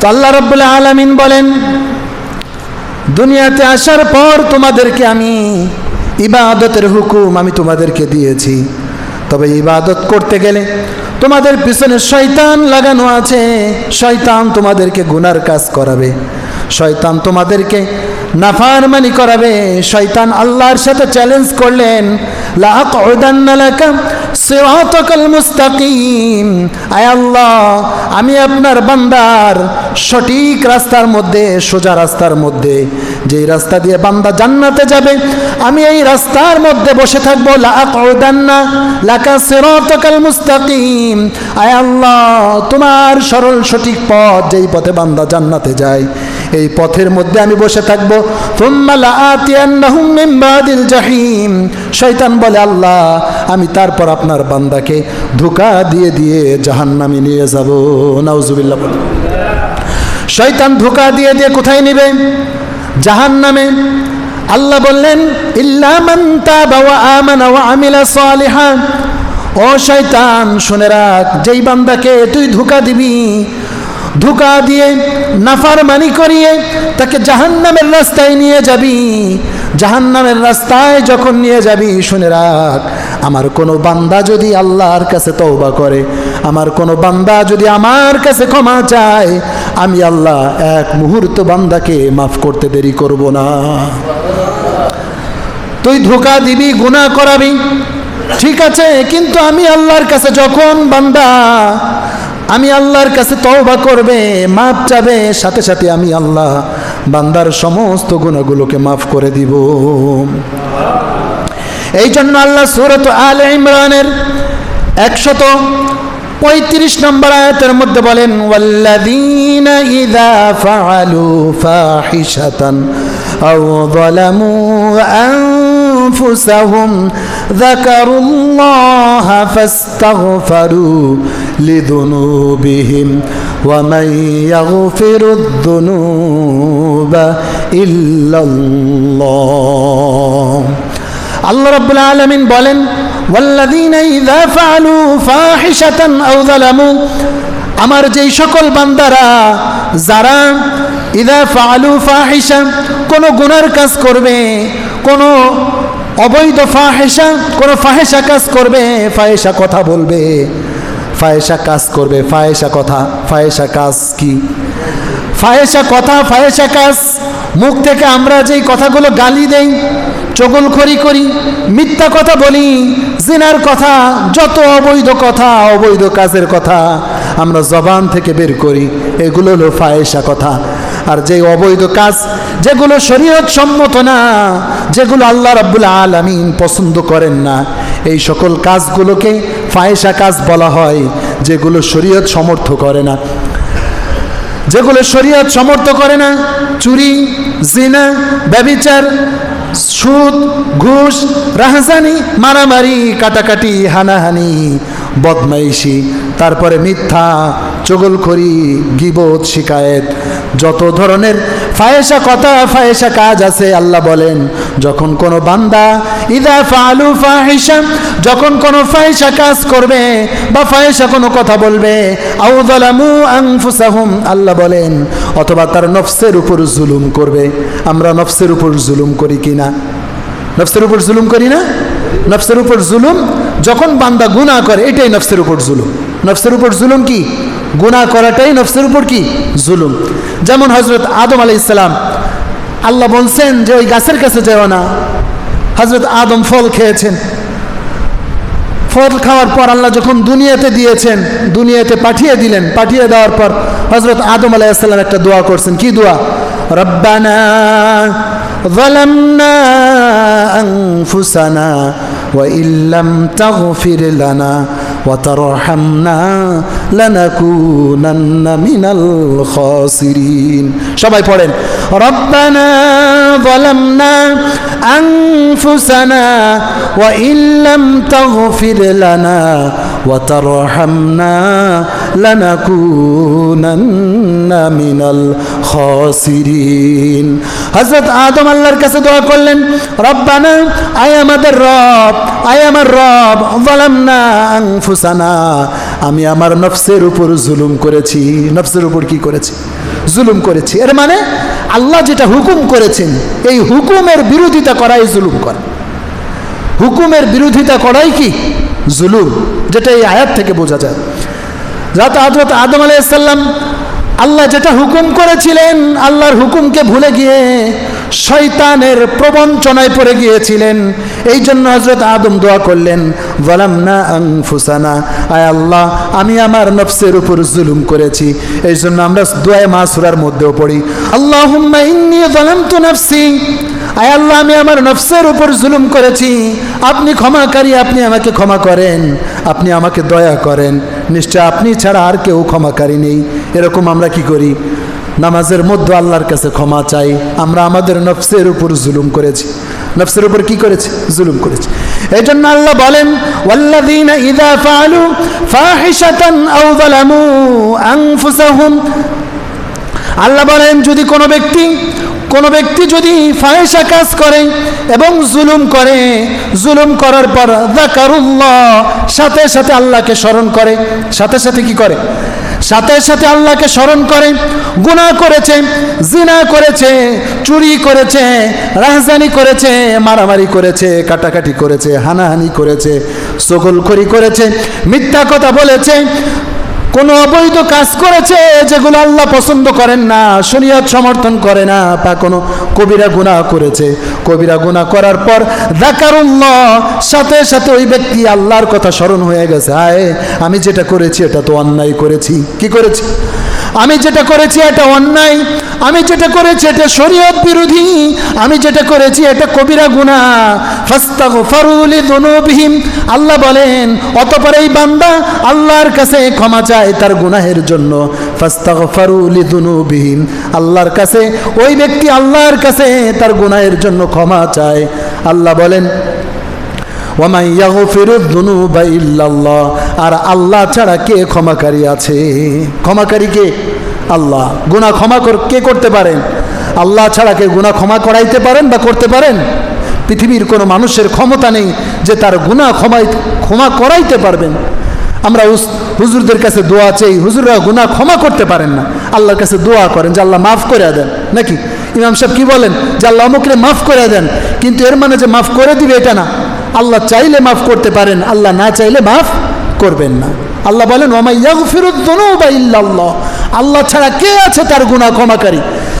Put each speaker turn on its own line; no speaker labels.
তো আল্লাহ রব্বুল্লাহ আলমিন বলেন, দুনিয়াতে আসার পর তোমাদেরকে আমি ইবাদতের হুকুম আমি তোমাদেরকে দিয়েছি। তবে ইবাদত করতে গেলে তোমাদের পিছনে শয়তান লাগানো আছে। শয়তান তোমাদেরকে গুনার কাজ করাবে। শয়তান তোমাদেরকে নাফারমানি করাবে। শয়তান আল্লাহর সাথে চ্যালেঞ্জ করলেন লাকা সিরাতাকাল মুস্তাকিম। আয় আল্লাহ, আমি আপনার বান্দার সঠিক রাস্তার মধ্যে, সোজা রাস্তার মধ্যে, যেই রাস্তা দিয়ে বান্দা জান্নাতে যাবে, আমি এই রাস্তার মধ্যে বসে থাকব। লাআকউদান্না লাকা সিরাতাকাল মুস্তাকিম। আয় আল্লাহ, তোমার সরল সঠিক পথ, যেই পথে বান্দা জান্নাতে যায় এই পথের মধ্যে আমি বসে থাকব। জাহিম শয়তান বলে, আল্লাহ, আমি তারপর আপনার বান্দাকে ধোকা দিয়ে দিয়ে জাহান্নামে নিয়ে যাব। নাউজুবিল্লাহ বলে। শয়তান ধোকা দিয়ে দিয়ে কোথায় নেবে? জাহান্নামে। আল্লাহ বললেন, ইল্লা মান তাবা আমানা আমিলা সালিহান ও শয়তান, শুনে রাখ, যেই বান্দাকে তুই ধোকা দিবি ধোকা দিয়ে, নাফারমানি করিয়ে তাকে জাহান্নামের রাস্তায় নিয়ে যাবি। জাহান্নামের রাস্তায় যখন নিয়ে যাবি, শুনে রাখ, আমার কোনো বান্দা যদি আল্লাহর কাছে তওবা করে, আমার কোনো বান্দা যদি আমার কাছে ক্ষমা চায়, আমি আল্লাহ এক মুহূর্ত বান্দাকে মাফ করতে দেরি করব না। তুই ধোকা দিবি, গুনাহ করাবি, ঠিক আছে, কিন্তু আমি আল্লাহর কাছে যখন বান্দা আমি আল্লাহর কাছে তওবা করবে, মাফ চাবে, সাথে সাথে আমি আল্লাহ বান্দার সমস্ত গুণাগুলোকে মাফ করে দিব। এই জন্য আল্লাহ সুরত আল ইমরানের একশত পঁয়ত্রিশ নম্বর আয়তের মধ্যে বলেন ওয়াল্লাদিনা ইদা ফাআলু ফাহিশাতান ذكروا الله فاستغفروا لذنوبهم ومن يغفر الذنوب إلا الله আল্লাহ রাব্বুল আলামিন বলেন ওয়াল্লাযীনা ইযা ফাআলু ফাহিশাতান আও যালামু আমার যেই সকল বান্দারা যারা ইদা ফাআলু ফাহিশা কোন গুনার কাজ করবে কোন অবৈধ ফাহেসা কোন ফাহেসা কাজ করবে ফাহেসা কথা বলবে। ফায়েসা কাজ করবে ফায়েসা কথা ফায়েসা কাজ কি? ফায়েসা কথা ফাহেসা কাজ। মুখ থেকে আমরা যেই কথাগুলো গালি দেই চগলখড়ি করি, মিথ্যা কথা বলি, জিনার কথা, যত অবৈধ কথা, অবৈধ কাজের কথা আমরা জবান থেকে বের করি, এগুলো হলো ফায়েসা কথা। আর যে অবৈধ কাজ, যেগুলো শরীয়ত সম্মত না, যেগুলো আল্লাহ রাব্বুল আলামিন পছন্দ করেন না, এই সকল কাজগুলোকে ফায়েসা কাজ বলা হয়, যেগুলো শরীয়ত সমর্থ করে না। যেগুলো শরীয়ত সমর্থ করে না, চুরি, জিনা, ব্যবিচার, সুদ, ঘুষ, রাহাজানি, মারামারি, কাটাকাটি, হানাহানি, বদমাইশি, তারপরে মিথ্যা, চগলখড়ি, গিবত, শিকায়েত যত ধরনের ফায়েসা কথা ফায়েসা কাজ আছে, আল্লাহ বলেন, যখন কোনো বান্দা, ইদা ফালু ফাহিসা যখন কোনো ফাহিসা কাজ করবে বা ফাহিসা কোনো কথা বলবে আউদালামু আনফুসাহুম আল্লাহ বলেন, অথবা তার নফসের উপর জুলুম করবে। আমরা নফসের উপর জুলুম করি কিনা নফসের উপর জুলুম করি না? নফসের উপর জুলুম, যখন বান্দা গুনাহ করে, এটাই নফসের উপর জুলুম। নফসের উপর জুলুম কি? গুনাহ করাটাই নফসের উপর কি? জুলুম। যেমন হজরত আদম আলাই ইসলাম আল্লাহ বলছেন যে ওই গাছের কাছে যেও না হজরত আদম ফল খেয়েছেন ফল খাওয়ার পর আল্লাহ যখন দুনিয়াতে দিয়েছেন দুনিয়াতে পাঠিয়ে দিলেন পাঠিয়ে দেওয়ার পর হজরত আদম আলাইসাল্লাম একটা দোয়া করছেন কি দোয়া রব্বানা ظلمنا أنفسنا وإن لم تغفر لنا وترحمنا لنكونن من الخاسرين সবাই পড়েন ربنا ظلمنا أنفسنا وإن لم تغفر لنا وترحمنا لنكونن من الخاسرين হজরত আদম আল্লাহর কাছে দোয়া করলেন রব্বানা আয় আমাদের রব আয় আমার রব বলাম না আংফুসানা আমি আমার নফসের উপর জুলুম করেছি। নফসের উপর কি করেছি? জুলুম করেছি। এর মানে আল্লাহ যেটা হুকুম করেছেন, এই হুকুমের বিরোধিতা করাই জুলুম করে। হুকুমের বিরোধিতা করাই কি? জুলুম, যেটা এই আয়াত থেকে বোঝা যায়। রাত হজরত আদম আলাইসাল্লাম আল্লাহ যেটা হুকুম করেছিলেন, আল্লাহর হুকুমকে ভুলে গিয়ে শয়তানের প্রবঞ্চনায় পড়ে গিয়েছিলেন। এই জন্য হজরত আদম দোয়া করলেন বলাম না ফুসানা আয় আল্লাহ, আমি আমার নফসের উপর জুলুম করেছি। এই জন্য আমরা দোয়ায় মাসুরার মধ্যেও পড়ি। আল্লাহ বলাম তো নফসি। আয় আল্লাহ, আমি আমার নফসের উপর জুলুম করেছি। আপনি ক্ষমাকারী, আপনি আমাকে ক্ষমা করেন। আপনি আমাকে দয়া করেন। নিশ্চয় আপনি ছাড়া আর কেউ ক্ষমাকারী নেই। এরকম আমরা কি করি? নামাজের মধ্যে আল্লাহর কাছে ক্ষমা চাই। আমরা আমাদের নফসের উপর জুলুম করেছি। নফসের উপর কি করেছি? জুলুম করেছি। এই জন্য আল্লাহ বলেন, ওয়াল্লাযীনা ইযা ফাআলু ফাহিশাতান আও যালামু আনফুসাহুম। আল্লাহ বলেন, যদি কোনো ব্যক্তি কোনো ব্যক্তি যদি ফাহেসা কাজ করে এবং জুলুম করে, জুলুম করার পর দাকারুল্লাহ সাথে সাথে আল্লাহকে স্মরণ করে, সাথে সাথে কি করে? সাথে সাথে আল্লাহকে স্মরণ করে গুণা করেছে, জিনা করেছে, চুরি করেছে, রাহজানি করেছে, মারামারি করেছে, কাটাকাটি করেছে, হানাহানি করেছে সকলখড়ি করেছে, মিথ্যা কথা বলেছে কোনো অবৈধ কাজ করেছে যেগুলো আল্লাহ পছন্দ করেন না, শরিয়ত সমর্থন করে না, বা কোনো কবিরা গুণা করেছে। কবিরা গুণা করার পর দাকারুল্লাহ সাথে সাথে ওই ব্যক্তি আল্লাহর কথা স্মরণ হয়ে গেছে। আয়, আমি যেটা করেছি, এটা তো অন্যায় করেছি। কি করেছি? আমি যেটা করেছি এটা অন্যায়, আমি যেটা করেছি এটা শরীয়ত বিরোধী, আমি যেটা করেছি এটা কবিরা গুণা। ফাস্তাগফারুলি দুনুবিহিম আল্লাহ বলেন, অতপর এই বান্দা আল্লাহর কাছে ক্ষমা চায় তার গুনাহের জন্য। ফাস্তাগফারুলি দুনুবিহিম আল্লাহর কাছে, ওই ব্যক্তি আল্লাহর কাছে তার গুনাহের জন্য ক্ষমা চায়। আল্লাহ বলেন ওয়ামাই ইয়াগফিরুদ দুনুবা ইল্লাল্লাহ। আর আল্লাহ ছাড়া কে ক্ষমাকারী আছে? ক্ষমাকারী কে? আল্লাহ। গুনাহ ক্ষমা কর, কে করতে পারেন? আল্লাহ ছাড়া কে গুনাহ ক্ষমা করাইতে পারেন বা করতে পারেন? পৃথিবীর কোনো মানুষের ক্ষমতা নেই যে তার গুনাহ ক্ষমাই, ক্ষমা করাইতে পারবেন। আমরা হুজুরদের কাছে দোয়া চাই, হুজুররা গুনাহ ক্ষমা করতে পারেন না। আল্লাহর কাছে দোয়া করেন যে আল্লাহ মাফ করে দেন। নাকি? ইমাম সাহেব কি বলেন? যে আল্লাহ অমুকরে মাফ করে দেন। কিন্তু এর মানে যে মাফ করে দিবে এটা না। আল্লাহ চাইলে মাফ করতে পারেন, আল্লাহ না চাইলে মাফ করবেন না। আল্লাহ বলেন ওমাইয়া ফিরুদ্দনু বা ইল্লাল্লাহ। আল্লাহ ছাড়া কে আছে তার গুণা ক্ষমাকারী?